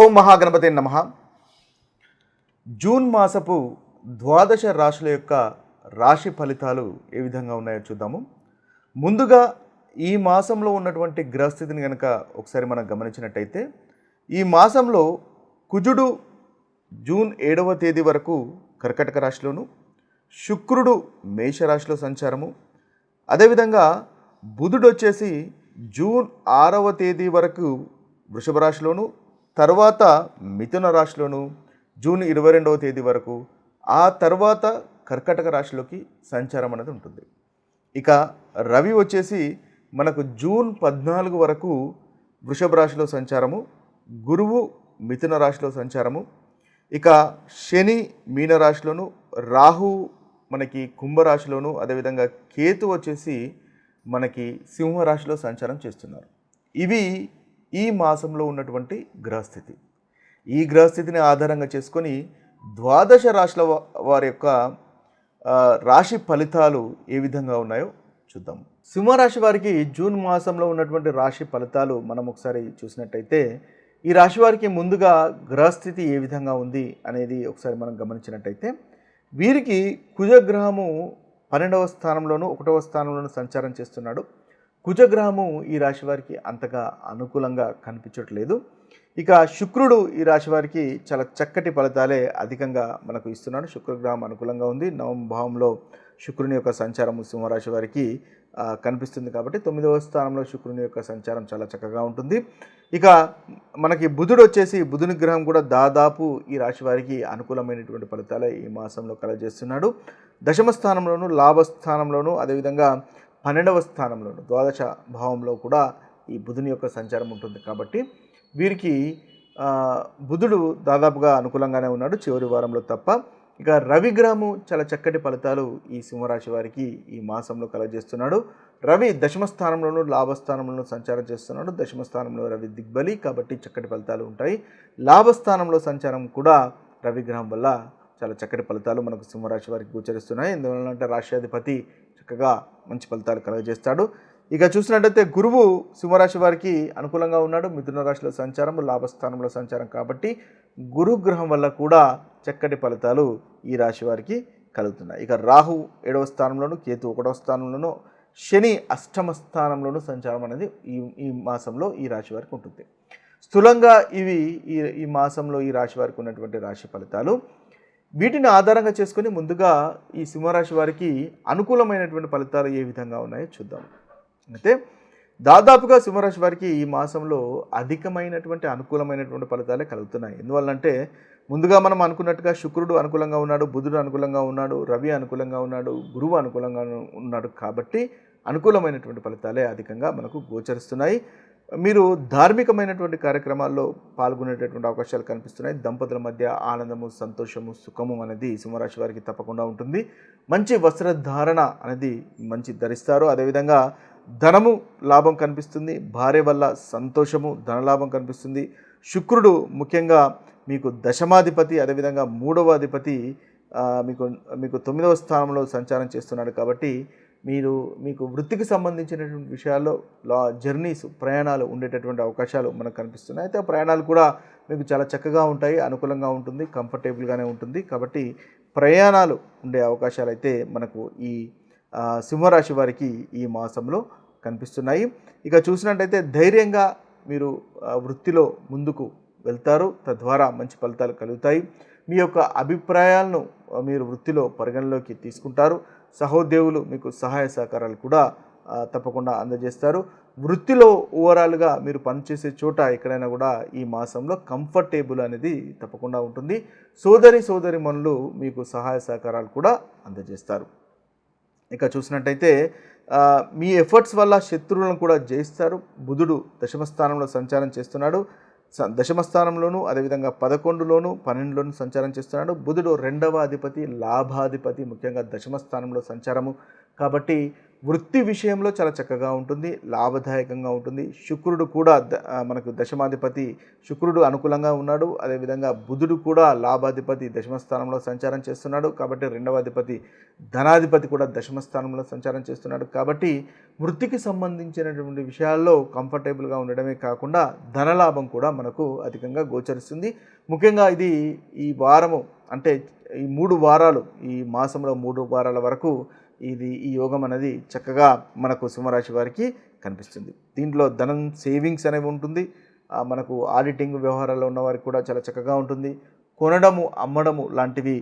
ఓం మహాగణపతి నమ. జూన్ మాసపు ద్వాదశ రాశుల యొక్క రాశి ఫలితాలు ఏ విధంగా ఉన్నాయో చూద్దాము. ముందుగా ఈ మాసంలో ఉన్నటువంటి గ్రహస్థితిని కనుక ఒకసారి మనం గమనించినట్టయితే ఈ మాసంలో కుజుడు జూన్ ఏడవ తేదీ వరకు కర్కటక రాశిలోను శుక్రుడు మేషరాశిలో సంచారము. అదేవిధంగా బుధుడు వచ్చేసి జూన్ ఆరవ తేదీ వరకు వృషభ రాశిలోను తర్వాత మిథున రాశిలోను జూన్ ఇరవై రెండవ తేదీ వరకు ఆ తర్వాత కర్కటక రాశిలోకి సంచారం అనేది ఉంటుంది. ఇక రవి వచ్చేసి మనకు జూన్ పద్నాలుగు వరకు వృషభ రాశిలో సంచారము గురువు మిథున రాశిలో సంచారము. ఇక శని మీనరాశిలోను రాహు మనకి కుంభరాశిలోను అదేవిధంగా కేతు వచ్చేసి మనకి సింహరాశిలో సంచారం చేస్తున్నారు. ఇవి ఈ మాసంలో ఉన్నటువంటి గ్రహస్థితి. ఈ గ్రహస్థితిని ఆధారంగా చేసుకొని ద్వాదశ రాశుల వారి యొక్క రాశి ఫలితాలు ఏ విధంగా ఉన్నాయో చూద్దాం. సింహరాశి వారికి జూన్ మాసంలో ఉన్నటువంటి రాశి ఫలితాలు మనం ఒకసారి చూసినట్టయితే ఈ రాశి వారికి ముందుగా గ్రహస్థితి ఏ విధంగా ఉంది అనేది ఒకసారి మనం గమనించినట్టయితే వీరికి కుజగ్రహము పన్నెండవ స్థానంలోను ఒకటవ స్థానంలోను సంచారం చేస్తున్నాడు. కుజగ్రహము ఈ రాశి వారికి అంతగా అనుకూలంగా కనిపించట్లేదు. ఇక శుక్రుడు ఈ రాశి వారికి చాలా చక్కటి ఫలితాలే అధికంగా మనకు ఇస్తున్నాడు. శుక్రగ్రహం అనుకూలంగా ఉంది. నవం భావంలో శుక్రుని యొక్క సంచారం సింహరాశి వారికి కనిపిస్తుంది కాబట్టి తొమ్మిదవ స్థానంలో శుక్రుని యొక్క సంచారం చాలా చక్కగా ఉంటుంది. ఇక మనకి బుధుడు వచ్చేసి బుధుని గ్రహం కూడా దాదాపు ఈ రాశి వారికి అనుకూలమైనటువంటి ఫలితాలే ఈ మాసంలో కలగజేస్తున్నాడు. దశమ స్థానంలోను లాభస్థానంలోను అదేవిధంగా పన్నెండవ స్థానంలోను ద్వాదశ భావంలో కూడా ఈ బుధుని యొక్క సంచారం ఉంటుంది. కాబట్టి వీరికి బుధుడు దాదాపుగా అనుకూలంగానే ఉన్నాడు చివరి వారంలో తప్ప. ఇక రవిగ్రహము చాలా చక్కటి ఫలితాలు ఈ సింహరాశి వారికి ఈ మాసంలో కలగజేస్తున్నాడు. రవి దశమ స్థానంలోను లాభస్థానంలోనూ సంచారం చేస్తున్నాడు. దశమ స్థానంలో రవి దిగ్బలి కాబట్టి చక్కటి ఫలితాలు ఉంటాయి. లాభస్థానంలో సంచారం కూడా రవి గ్రహం వల్ల చాలా చక్కటి ఫలితాలు మనకు సింహరాశి వారికి గోచరిస్తున్నాయి. ఎందువల్లంటే రాష్ట్రాధిపతి చక్కగా మంచి ఫలితాలు కలగజేస్తాడు. ఇక చూసినట్టయితే గురువు సింహరాశి వారికి అనుకూలంగా ఉన్నాడు. మిథున రాశిలో సంచారం లాభస్థానంలో సంచారం కాబట్టి గురుగ్రహం వల్ల కూడా చక్కటి ఫలితాలు ఈ రాశి వారికి కలుగుతున్నాయి. ఇక రాహు ఏడవ స్థానంలోను కేతు ఒకటవ స్థానంలోను శని అష్టమ స్థానంలోను సంచారం అనేది ఈ ఈ మాసంలో ఈ రాశి వారికి ఉంటుంది. స్థూలంగా ఇవి ఈ ఈ మాసంలో ఈ రాశి వారికి ఉన్నటువంటి రాశి ఫలితాలు. వీటిని ఆధారంగా చేసుకుని ముందుగా ఈ సింహరాశి వారికి అనుకూలమైనటువంటి ఫలితాలు ఏ విధంగా ఉన్నాయో చూద్దాం. అయితే దాదాపుగా సింహరాశి వారికి ఈ మాసంలో అధికమైనటువంటి అనుకూలమైనటువంటి ఫలితాలే కలుగుతున్నాయి. ఎందువల్లంటే ముందుగా మనం అనుకున్నట్టుగా శుక్రుడు అనుకూలంగా ఉన్నాడు బుధుడు అనుకూలంగా ఉన్నాడు రవి అనుకూలంగా ఉన్నాడు గురువు అనుకూలంగా ఉన్నాడు కాబట్టి అనుకూలమైనటువంటి ఫలితాలే అధికంగా మనకు గోచరిస్తున్నాయి. మీరు ధార్మికమైనటువంటి కార్యక్రమాల్లో పాల్గొనేటటువంటి అవకాశాలు కనిపిస్తున్నాయి. దంపతుల మధ్య ఆనందము సంతోషము సుఖము అనేది సింహరాశి వారికి తప్పకుండా ఉంటుంది. మంచి వస్త్రధారణ అనేది మంచి ధరిస్తారు. అదేవిధంగా ధనము లాభం కనిపిస్తుంది. భార్య వల్ల సంతోషము ధనలాభం కనిపిస్తుంది. శుక్రుడు ముఖ్యంగా మీకు దశమాధిపతి అదేవిధంగా మూడవ అధిపతి మీకు మీకు తొమ్మిదవ స్థానంలో సంచారం చేస్తున్నాడు కాబట్టి మీరు మీకు వృత్తికి సంబంధించినటువంటి విషయాల్లో లా జర్నీస్ ప్రయాణాలు ఉండేటటువంటి అవకాశాలు మనకు కనిపిస్తున్నాయి. అయితే ప్రయాణాలు కూడా మీకు చాలా చక్కగా ఉంటాయి అనుకూలంగా ఉంటుంది కంఫర్టబుల్గానే ఉంటుంది. కాబట్టి ప్రయాణాలు ఉండే అవకాశాలు అయితే మనకు ఈ సింహరాశి వారికి ఈ మాసంలో కనిపిస్తున్నాయి. ఇక చూసినట్టయితే ధైర్యంగా మీరు వృత్తిలో ముందుకు వెళ్తారు. తద్వారా మంచి ఫలితాలు కలుగుతాయి. మీ యొక్క అభిప్రాయాలను మీరు వృత్తిలో పరిగణలోకి తీసుకుంటారు. సహోద్యోగులు మీకు సహాయ సహకారాలు కూడా తప్పకుండా అందజేస్తారు. వృత్తిలో ఓవరాల్గా మీరు పనిచేసే చోట ఎక్కడైనా కూడా ఈ మాసంలో కంఫర్టేబుల్ అనేది తప్పకుండా ఉంటుంది. సోదరి సోదరి మనులు మీకు సహాయ సహకారాలు కూడా అందజేస్తారు. ఇక చూసినట్టయితే మీ ఎఫర్ట్స్ వల్ల శత్రువులను కూడా జయిస్తారు. బుధుడు దశమ స్థానంలో సంచారం చేస్తున్నాడు. దశమ స్థానంలోను అదేవిధంగా పదకొండులోను పన్నెండులోను సంచారం చేస్తున్నాడు. బుధుడు రెండవ అధిపతి లాభాధిపతి ముఖ్యంగా దశమ స్థానంలో సంచారము కాబట్టి వృత్తి విషయంలో చాలా చక్కగా ఉంటుంది లాభదాయకంగా ఉంటుంది. శుక్రుడు కూడా ద- మనకు దశమాధిపతి శుక్రుడు అనుకూలంగా ఉన్నాడు. అదేవిధంగా బుధుడు కూడా లాభాధిపతి దశమ స్థానంలో సంచారం చేస్తున్నాడు. కాబట్టి రెండవ అధిపతి ధనాధిపతి కూడా దశమ స్థానంలో సంచారం చేస్తున్నాడు. కాబట్టి వృత్తికి సంబంధించినటువంటి విషయాల్లో కంఫర్టబుల్గా ఉండడమే కాకుండా ధనలాభం కూడా మనకు అధికంగా గోచరిస్తుంది. ముఖ్యంగా ఇది ఈ వారము అంటే ఈ మూడు వారాలు ఈ మాసంలో మూడు వారాల వరకు ఇది ఈ యోగం అనేది చక్కగా మనకు సింహరాశి వారికి కనిపిస్తుంది. దీంట్లో ధనం సేవింగ్స్ అనేవి ఉంటుంది. మనకు ఆడిటింగ్ వ్యవహారాల్లో ఉన్న వారికి కూడా చాలా చక్కగా ఉంటుంది. కొనడము అమ్మడము లాంటివి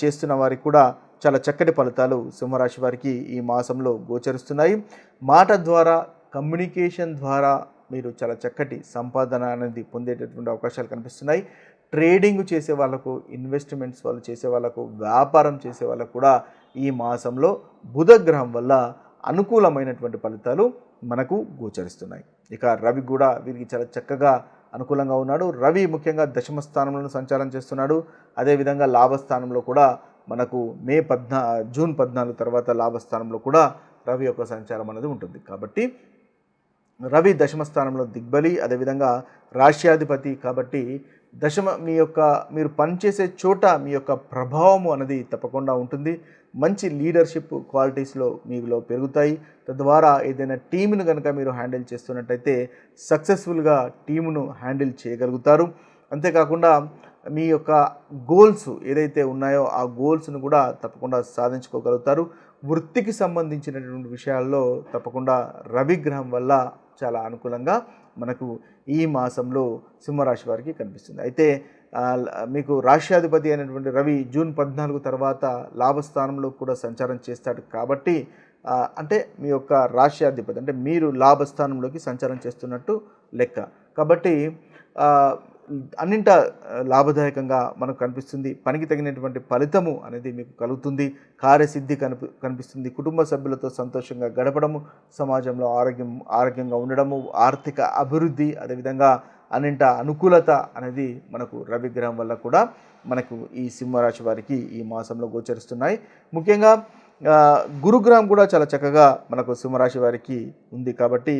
చేస్తున్న వారికి కూడా చాలా చక్కటి ఫలితాలు సింహరాశి వారికి ఈ మాసంలో గోచరిస్తున్నాయి. మాట ద్వారా కమ్యూనికేషన్ ద్వారా మీరు చాలా చక్కటి సంపాదన అనేది పొందేటటువంటి అవకాశాలు కనిపిస్తున్నాయి. ట్రేడింగ్ చేసే వాళ్ళకు ఇన్వెస్ట్మెంట్స్ వాళ్ళు చేసే వాళ్ళకు వ్యాపారం చేసే వాళ్ళకు కూడా ఈ మాసంలో బుధగ్రహం వల్ల అనుకూలమైనటువంటి ఫలితాలు మనకు గోచరిస్తున్నాయి. ఇక రవి కూడా వీరికి చాలా చక్కగా అనుకూలంగా ఉన్నాడు. రవి ముఖ్యంగా దశమ స్థానంలో సంచారం చేస్తున్నాడు. అదేవిధంగా లాభస్థానంలో కూడా మనకు మే పద్నా జూన్ పద్నాలుగు తర్వాత లాభస్థానంలో కూడా రవి యొక్క సంచారం అనేది ఉంటుంది. కాబట్టి రవి దశమ స్థానంలో దిగ్బలి అదేవిధంగా రాష్ట్రాధిపతి. కాబట్టి దశమ మీ యొక్క మీరు పనిచేసే చోట మీ యొక్క ప్రభావము అనేది తప్పకుండా ఉంటుంది. మంచి లీడర్షిప్ క్వాలిటీస్లో మీలో పెరుగుతాయి. తద్వారా ఏదైనా టీమును కనుక మీరు హ్యాండిల్ చేస్తున్నట్టయితే సక్సెస్ఫుల్గా టీమును హ్యాండిల్ చేయగలుగుతారు. అంతేకాకుండా మీ యొక్క గోల్స్ ఏదైతే ఉన్నాయో ఆ గోల్స్ను కూడా తప్పకుండా సాధించుకోగలుగుతారు. వృత్తికి సంబంధించినటువంటి విషయాల్లో తప్పకుండా రవి గ్రహం వల్ల చాలా అనుకూలంగా మనకు ఈ మాసంలో సింహరాశి వారికి కనిపిస్తుంది. అయితే మీకు రాష్ట్రాధిపతి అయినటువంటి రవి జూన్ పద్నాలుగు తర్వాత లాభస్థానంలో కూడా సంచారం చేస్తాడు కాబట్టి అంటే మీ యొక్క రాష్ట్రాధిపతి అంటే మీరు లాభస్థానంలోకి సంచారం చేస్తున్నట్టు లెక్క. కాబట్టి అన్నింట లాభదాయకంగా మనకు కనిపిస్తుంది. పనికి తగినటువంటి ఫలితము అనేది మీకు కలుగుతుంది. కార్యసిద్ధి కనిపి కనిపిస్తుంది. కుటుంబ సభ్యులతో సంతోషంగా గడపడము సమాజంలో ఆరోగ్యం ఆరోగ్యంగా ఉండడము ఆర్థిక అభివృద్ధి అదేవిధంగా అన్నింట అనుకూలత అనేది మనకు రవిగ్రహం వల్ల కూడా మనకు ఈ సింహరాశి వారికి ఈ మాసంలో గోచరిస్తున్నాయి. ముఖ్యంగా గురుగ్రహం కూడా చాలా చక్కగా మనకు సింహరాశి వారికి ఉంది కాబట్టి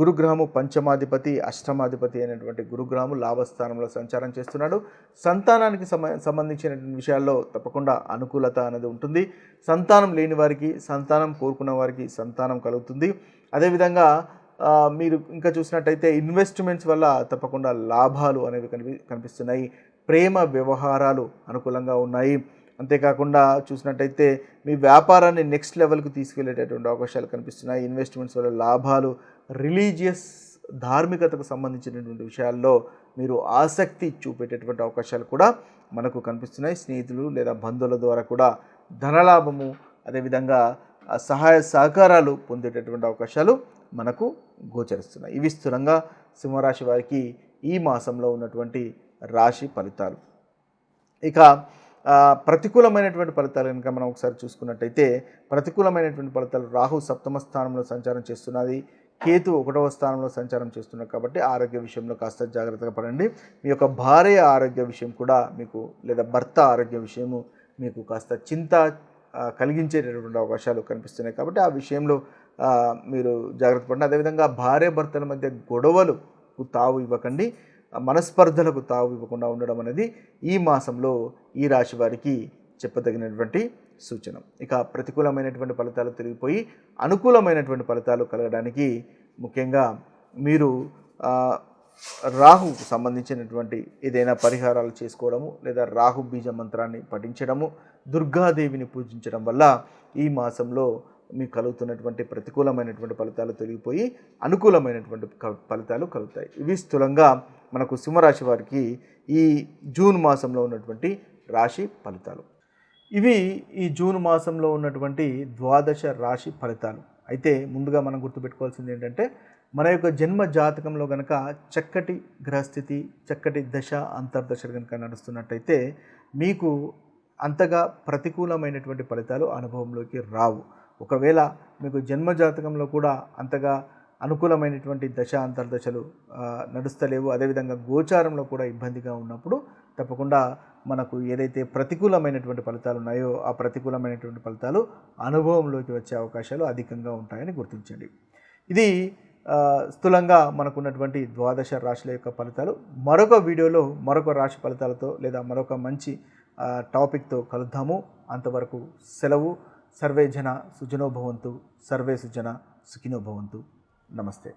గురుగ్రహము పంచమాధిపతి అష్టమాధిపతి అయినటువంటి గురుగ్రహము లాభస్థానంలో సంచారం చేస్తున్నాడు. సంతానానికి సమ సంబంధించినటువంటి విషయాల్లో తప్పకుండా అనుకూలత అనేది ఉంటుంది. సంతానం లేని వారికి సంతానం కోరుకున్న వారికి సంతానం కలుగుతుంది. అదేవిధంగా మీరు ఇంకా చూసినట్టయితే ఇన్వెస్ట్మెంట్స్ వల్ల తప్పకుండా లాభాలు అనేవి కనిపి కనిపిస్తున్నాయి. ప్రేమ వ్యవహారాలు అనుకూలంగా ఉన్నాయి. అంతేకాకుండా చూసినట్టయితే మీ వ్యాపారాన్ని నెక్స్ట్ లెవెల్కి తీసుకెళ్ళేటటువంటి అవకాశాలు కనిపిస్తున్నాయి. ఇన్వెస్ట్మెంట్స్ వల్ల లాభాలు రిలీజియస్ ధార్మికతకు సంబంధించినటువంటి విషయాల్లో మీరు ఆసక్తి చూపేటటువంటి అవకాశాలు కూడా మనకు కనిపిస్తున్నాయి. స్నేహితులు లేదా బంధువుల ద్వారా కూడా ధనలాభము అదేవిధంగా సహాయ సహకారాలు పొందేటటువంటి అవకాశాలు మనకు గోచరిస్తున్నాయి. ఇవి స్థిరంగా సింహరాశి వారికి ఈ మాసంలో ఉన్నటువంటి రాశి ఫలితాలు. ఇక ప్రతికూలమైనటువంటి ఫలితాలు కనుక మనం ఒకసారి చూసుకున్నట్టయితే ప్రతికూలమైనటువంటి ఫలితాలు రాహు సప్తమ స్థానంలో సంచారం చేస్తున్నది కేతు ఒకటవ స్థానంలో సంచారం చేస్తున్నారు కాబట్టి ఆరోగ్య విషయంలో కాస్త జాగ్రత్తగా పడండి. మీ యొక్క భార్య ఆరోగ్య విషయం కూడా మీకు లేదా భర్త ఆరోగ్య విషయము మీకు కాస్త చింత కలిగించేటటువంటి అవకాశాలు కనిపిస్తున్నాయి కాబట్టి ఆ విషయంలో మీరు జాగ్రత్త పడండి. అదేవిధంగా భార్య భర్తల మధ్య గొడవలు తావు ఇవ్వకండి. మనస్పర్ధలకు తావు ఇవ్వకుండా ఉండడం అనేది ఈ మాసంలో ఈ రాశి వారికి చెప్పదగినటువంటి సూచన. ఇక ప్రతికూలమైనటువంటి ఫలితాలు తిరిగిపోయి అనుకూలమైనటువంటి ఫలితాలు కలగడానికి ముఖ్యంగా మీరు రాహుకు సంబంధించినటువంటి ఏదైనా పరిహారాలు చేసుకోవడము లేదా రాహు బీజ మంత్రాన్ని పఠించడము దుర్గాదేవిని పూజించడం వల్ల ఈ మాసంలో మీకు కలుగుతున్నటువంటి ప్రతికూలమైనటువంటి ఫలితాలు తొలగిపోయి అనుకూలమైనటువంటి ఫలితాలు కలుగుతాయి. ఇవి స్థూలంగా మనకు సింహరాశి వారికి ఈ జూన్ మాసంలో ఉన్నటువంటి రాశి ఫలితాలు. ఇవి ఈ జూన్ మాసంలో ఉన్నటువంటి ద్వాదశ రాశి ఫలితాలు. అయితే ముందుగా మనం గుర్తుపెట్టుకోవాల్సింది ఏంటంటే మన యొక్క జన్మ జాతకంలో కనుక చక్కటి గ్రహస్థితి చక్కటి దశ అంతర్దశలు కనుక నడుస్తున్నట్టయితే మీకు అంతగా ప్రతికూలమైనటువంటి ఫలితాలు అనుభవంలోకి రావు. ఒకవేళ మీకు జన్మ జాతకంలో కూడా అంతగా అనుకూలమైనటువంటి దశ అంతర్దశలు నడుస్తలేవు. అదేవిధంగా గోచారంలో కూడా ఇబ్బందిగా ఉన్నప్పుడు తప్పకుండా మనకు ఏదైతే ప్రతికూలమైనటువంటి ఫలితాలు ఉన్నాయో ఆ ప్రతికూలమైనటువంటి ఫలితాలు అనుభవంలోకి వచ్చే అవకాశాలు అధికంగా ఉంటాయని గుర్తించండి. ఇది స్థూలంగా మనకున్నటువంటి ద్వాదశ రాశుల యొక్క ఫలితాలు. మరొక వీడియోలో మరొక రాశి ఫలితాలతో లేదా మరొక మంచి టాపిక్తో కలుద్దాము. అంతవరకు సెలవు. సర్వే జన సుజనోభవంతు సర్వే సుజన సుఖినోభవంతు నమస్తే.